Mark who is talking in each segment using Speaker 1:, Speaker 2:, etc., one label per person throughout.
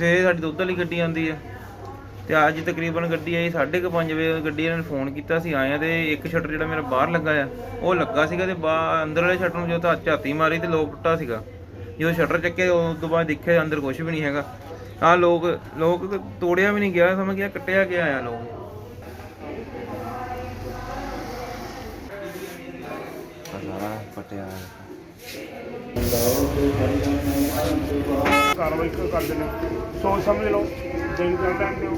Speaker 1: ਸਵੇਰੇ ਸਾਡੀ ਦੁੱਧ ਵਾਲੀ ਗੱਡੀ ਆਉਂਦੀ ਆ। ਤੇ ਅੱਜ ਤਕਰੀਬਨ ਗੱਡੀ ਆਈ 5:30 ਵਜੇ, ਗੱਡੀ ਇਹਨਾਂ ਨੇ ਫੋਨ ਕੀਤਾ ਸੀ ਆਇਆ ਆ ਤੇ ਇੱਕ ਸ਼ਟਰ ਜਿਹੜਾ ਮੇਰਾ ਬਾਹਰ ਲੱਗਾ ਆ, ਉਹ ਲੱਗਾ ਸੀਗਾ ਤੇ ਬਾਹਰ ਅੰਦਰ ਵਾਲੇ ਸ਼ਟਰ ਨੂੰ ਜਦੋਂ ਤਾਂ ਝਾਤੀ ਮਾਰੀ ਤੇ ਲੋਕ ਟੁੱਟਾ ਸੀਗਾ। ਜਦੋਂ ਸ਼ਟਰ ਚੱਕੇ ਉਸ ਤੋਂ ਬਾਅਦ ਦੇਖਿਆ ਅੰਦਰ ਕੁਝ ਵੀ ਨਹੀਂ ਹੈਗਾ। ਆ ਲੋਕ ਲੋਕ ਤੋੜਿਆ ਵੀ ਨਹੀਂ ਗਿਆ, ਸਮਝ ਗਿਆ, ਕੱਟਿਆ ਗਿਆ ਆ ਲੋਕ।
Speaker 2: ਪਟਿਆ
Speaker 3: ਕਾਰਵਾਈ ਕਰਦੇ ਨੇ। ਸੋਚ ਸਮਝ ਲਓ ਦਿਨ ਚੱਲ ਟਾਈਮ ਦਿਓ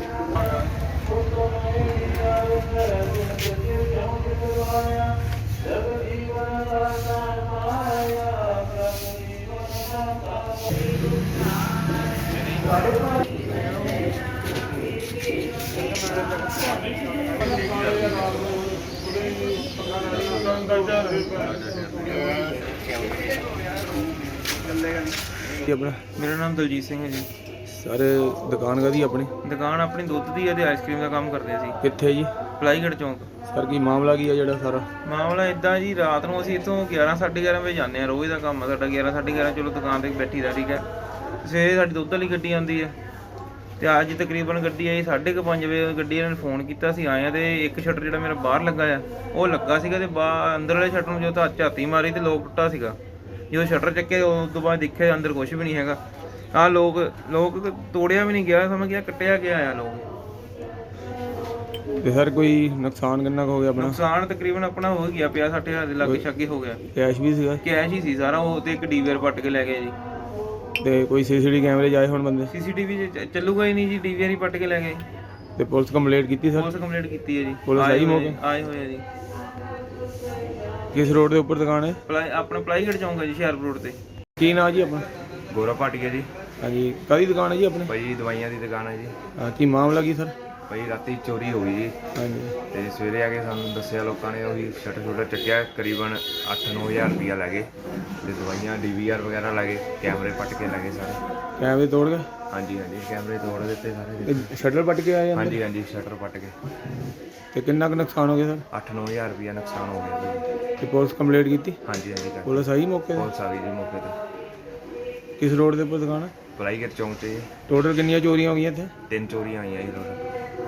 Speaker 4: ਕੀ ਆਪਣਾ?
Speaker 1: ਮੇਰਾ ਨਾਮ ਦਲਜੀਤ ਸਿੰਘ ਹੈ ਜੀ।
Speaker 4: ਸਰ ਦੁਕਾਨ ਕਾਦੀ ਆਪਣੀ?
Speaker 1: ਦੁਕਾਨ ਆਪਣੀ ਦੁੱਧ ਦੀ ਹੈ ਤੇ ਆਈਸਕ੍ਰੀਮ ਦਾ ਕੰਮ ਕਰਦੇ ਸੀ
Speaker 4: ਕਿੱਥੇ ਜੀ?
Speaker 1: ਪਲਾਈਗੜ ਚੌਂਕ।
Speaker 4: ਸਰ ਕੀ ਮਾਮਲਾ ਕੀ ਆ ਜਿਹੜਾ ਸਾਰਾ?
Speaker 1: ਮਾਮਲਾ ਇਦਾਂ ਜੀ ਰਾਤ ਨੂੰ ਅਸੀਂ ਇੱਥੋਂ 11 11:30 ਵਜੇ ਜਾਂਦੇ ਆ ਰੋਜ਼ ਦਾ ਕੰਮ ਆ ਸਾਡਾ। 11 11:30 ਚਲੋ ਦੁਕਾਨ ਤੇ ਬੈਠੀ ਦਾ ਠੀਕ ਹੈ। ਸਵੇਰੇ ਸਾਡੀ ਦੁੱਧ ਵਾਲੀ ਗੱਡੀ ਆਉਂਦੀ ਆ। ਤੇ ਅੱਜ ਤਕਰੀਬਨ ਗੱਡੀ ਆਈ 5:30 ਵਜੇ ਗੱਡੀ ਇਹਨਾਂ ਨੇ ਫੋਨ ਕੀਤਾ ਸੀ ਆਏ ਆ ਤੇ ਇੱਕ ਸ਼ਟਰ ਜਿਹੜਾ ਮੇਰਾ ਬਾਹਰ ਲੱਗਾ ਆ ਉਹ ਲੱਗਾ ਸੀਗਾ ਤੇ ਬਾਹਰ ਅੰਦਰ ਵਾਲੇ ਸ਼ਟਰ ਨੂੰ ਜਦੋਂ ਤਾਂ ਝਾਤੀ ਮਾਰੀ ਤੇ ਲੋਕ ਟੁੱਟਾ ਸੀਗਾ। ਜਦੋਂ ਸ਼ਟਰ ਚੱਕੇ ਉਸ ਤੋਂ ਬਾਅਦ ਦੇਖਿਆ ਅੰਦਰ ਕੁਝ ਵੀ ਨਹੀਂ ਹੈਗਾ। ਆ ਲੋਕ ਲੋਕ ਤੋੜਿਆ ਵੀ ਨਹੀਂ ਗਿਆ ਸਮਝ ਗਿਆ ਕੱਟਿਆ ਗਿਆ ਆ ਲੋਕ।
Speaker 4: ਤੇ ਸਰ ਕੋਈ ਨੁਕਸਾਨ ਕਿੰਨਾ ਹੋ ਗਿਆ ਆਪਣਾ?
Speaker 1: ਨੁਕਸਾਨ ਤਕਰੀਬਨ ਆਪਣਾ ਹੋ ਗਿਆ ਪਿਆ 60000 ਦੇ ਲਾਗੇ ਛਾਗੇ ਹੋ ਗਿਆ।
Speaker 4: ਕੈਸ਼ ਵੀ ਸੀਗਾ?
Speaker 1: ਕੈਸ਼ ਹੀ ਸੀ ਸਾਰਾ ਉਹ ਤੇ ਇੱਕ ਡੀਵੀਆਰ ਪੱਟ ਕੇ ਲੈ ਗਏ ਜੀ।
Speaker 4: ਤੇ ਕੋਈ ਸੀਸੀਟੀਵੀ ਕੈਮਰੇ ਜਾਏ ਹੁਣ ਬੰਦੇ?
Speaker 1: ਸੀਸੀਟੀਵੀ ਚੱਲੂਗਾ ਹੀ ਨਹੀਂ ਜੀ ਡੀਵੀਆਰ ਹੀ ਪੱਟ ਕੇ ਲੈ ਗਏ।
Speaker 4: ਤੇ ਪੁਲਿਸ ਕੰਪਲੇਂਟ ਕੀਤੀ ਸਰ?
Speaker 1: ਪੁਲਿਸ ਕੰਪਲੀਟ ਕੀਤੀ ਹੈ ਜੀ।
Speaker 4: ਪੁਲਿਸ
Speaker 1: ਆਏ
Speaker 4: ਆਈ
Speaker 1: ਹੋਏ-
Speaker 4: ਮੌਕੇ?
Speaker 1: ਆਏ ਹੋਏ ਆ ਜੀ।
Speaker 4: ਕਿਸ ਰੋਡ ਦੇ ਉੱਪਰ ਦੁਕਾਨ ਹੈ?
Speaker 1: ਪਲਾਈ ਆਪਣਾ ਪਲਾਈਗੜ ਹੈ ਜੀ ਹੁਸ਼ਿਆਰਪੁਰ ਰੋਡ ਤੇ।
Speaker 4: ਕੀ ਨਾਂ ਜੀ ਆਪਣਾ?
Speaker 2: ਗੋਰਾ ਭਾਟੀਆ ਜੀ।
Speaker 4: ਹਾਂਜੀ ਕਾਦੀ ਦੁਕਾਨ ਹੈ ਜੀ ਆਪਣੀ?
Speaker 2: ਭਾਈ ਦਵਾਈਆਂ ਦੀ ਦੁਕਾਨ ਹੈ ਜੀ।
Speaker 4: ਹਾਂ, ਕੀ ਮਾਮਲਾ ਕੀ ਸਰ?
Speaker 2: ਭਾਈ ਰਾਤੀ ਚੋਰੀ ਹੋ ਗਈ ਜੀ।
Speaker 4: ਹਾਂਜੀ।
Speaker 2: ਤੇ ਸਵੇਰੇ ਆ ਕੇ ਸਾਨੂੰ ਦੱਸਿਆ ਲੋਕਾਂ ਨੇ ਉਹੀ ਸ਼ਟਰ ਸ਼ੁਟਰ ਚੱਕਿਆ ਕਰੀਬਨ 8-9000 ਰੁਪਇਆ ਲੱਗੇ ਤੇ ਦਵਾਈਆਂ ਡੀਵੀਆਰ ਵਗੈਰਾ ਲੱਗੇ ਕੈਮਰੇ ਪੱਟ ਕੇ ਲੱਗੇ ਸਾਰੇ।
Speaker 4: ਕੈਮਰੇ ਤੋੜ ਗਏ?
Speaker 2: ਹਾਂਜੀ ਹਾਂਜੀ ਕੈਮਰੇ ਤੋੜ ਦਿੱਤੇ ਸਾਰੇ
Speaker 4: ਸ਼ਟਰ ਪੱਟ ਕੇ ਆਏ
Speaker 2: ਹਾਂਜੀ ਹਾਂਜੀ ਸ਼ਟਰ ਪੱਟ ਕੇ।
Speaker 4: ਤੇ ਕਿੰਨਾ ਕੁ ਨੁਕਸਾਨ ਹੋ ਗਿਆ ਸਰ?
Speaker 2: 8-9000 ਰੁਪਇਆ ਨੁਕਸਾਨ ਹੋ ਗਿਆ ਜੀ।
Speaker 4: ਤੇ ਪੁਲਿਸ ਕੰਪਲੇਂਟ ਕੀਤੀ?
Speaker 2: ਹਾਂਜੀ ਹਾਂਜੀ ਕਰ
Speaker 4: ਪੁਲਿਸ ਆਈ ਮੌਕੇ ਤੇ?
Speaker 2: ਪੁਲਿਸ ਆ ਗਈ ਜੀ ਮੌਕੇ ਤੇ।
Speaker 4: ਕਿਸ ਰੋਡ ਦੇ ਉੱਪਰ ਦੁਕਾਨ? ਹੈ
Speaker 2: ਪਲਾਈਗਰ ਚੌਂਕ ਤੇ।
Speaker 4: ਟੋਟਲ ਕਿੰਨੀਆਂ ਚੋਰੀਆਂ ਹੋ ਗਈਆਂ ਇੱਥੇ?
Speaker 2: ਤਿੰਨ ਚੋਰੀਆਂ ਆਈਆਂ ਜੀ ਰੋਡ